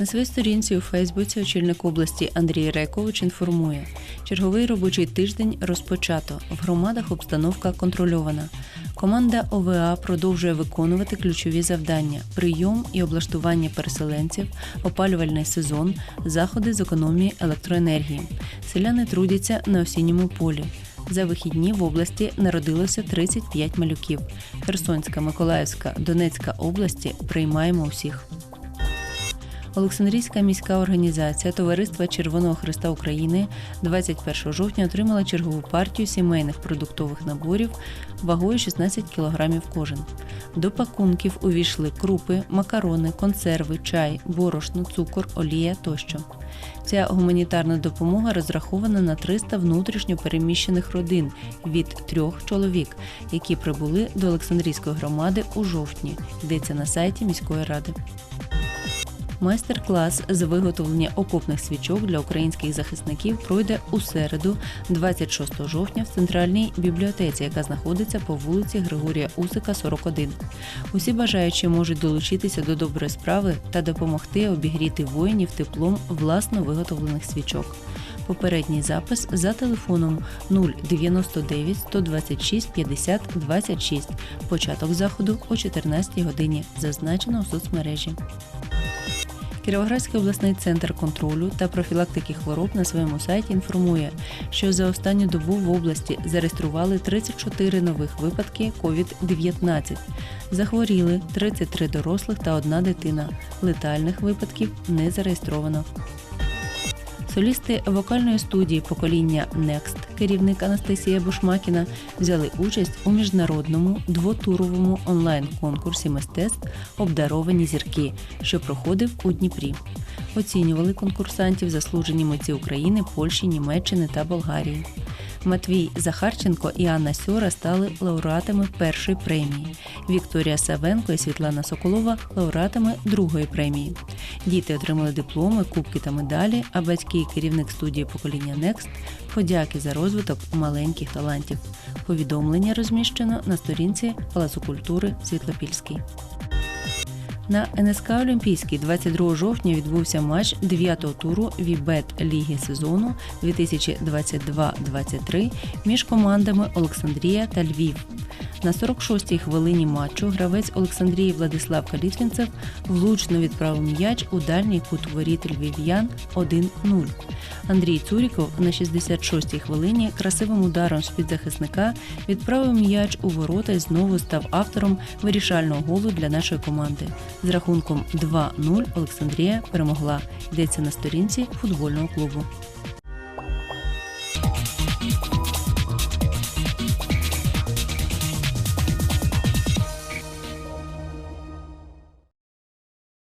На своїй сторінці у Фейсбуці очільник області Андрій Рейкович інформує, черговий робочий тиждень розпочато. В громадах обстановка контрольована. Команда ОВА продовжує виконувати ключові завдання: прийом і облаштування переселенців, опалювальний сезон, заходи з економії електроенергії. Селяни трудяться на осінньому полі. За вихідні в області народилося 35 малюків. Херсонська, Миколаївська, Донецька області приймаємо усіх. Олександрійська міська організація Товариства Червоного Христа України 21 жовтня отримала чергову партію сімейних продуктових наборів вагою 16 кг кожен. До пакунків увійшли крупи, макарони, консерви, чай, борошно, цукор, олія тощо. Ця гуманітарна допомога розрахована на 300 внутрішньо переміщених родин від трьох чоловік, які прибули до Олександрійської громади у жовтні. Йдеться на сайті міської ради. Майстер-клас з виготовлення окопних свічок для українських захисників пройде у середу, 26 жовтня, в центральній бібліотеці, яка знаходиться по вулиці Григорія Усика, 41. Усі бажаючі можуть долучитися до доброї справи та допомогти обігріти воїнів теплом власно виготовлених свічок. Попередній запис за телефоном 099 126 50 26. Початок заходу о 14 годині. Зазначено у соцмережі. Кіровоградський обласний центр контролю та профілактики хвороб на своєму сайті інформує, що за останню добу в області зареєстрували 34 нових випадки COVID-19. Захворіли 33 дорослих та одна дитина. Летальних випадків не зареєстровано. Солісти вокальної студії покоління Next, керівник Анастасія Бушмакіна, взяли участь у міжнародному двотуровому онлайн-конкурсі мистецтв Обдаровані зірки, що проходив у Дніпрі. Оцінювали конкурсантів заслужені митці України, Польщі, Німеччини та Болгарії. Матвій Захарченко і Анна Сьора стали лауреатами першої премії. Вікторія Савенко і Світлана Соколова лауреатами другої премії. Діти отримали дипломи, кубки та медалі, а батьки і керівник студії покоління Next подяки за розвиток маленьких талантів. Повідомлення розміщено на сторінці Палацу культури Світлопільський. На НСК Олімпійський 22 жовтня відбувся матч 9-го туру Вібет Ліги сезону 2022-23 між командами Олександрія та Львів. На 46-й хвилині матчу гравець Олександрії Владислав Калітвінцев влучно відправив м'яч у дальній кут воріт львів'ян 1-0. Андрій Цуріков на 66-й хвилині красивим ударом з-під захисника відправив м'яч у ворота і знову став автором вирішального голу для нашої команди. З рахунком 2-0 Олександрія перемогла. Йдеться на сторінці футбольного клубу.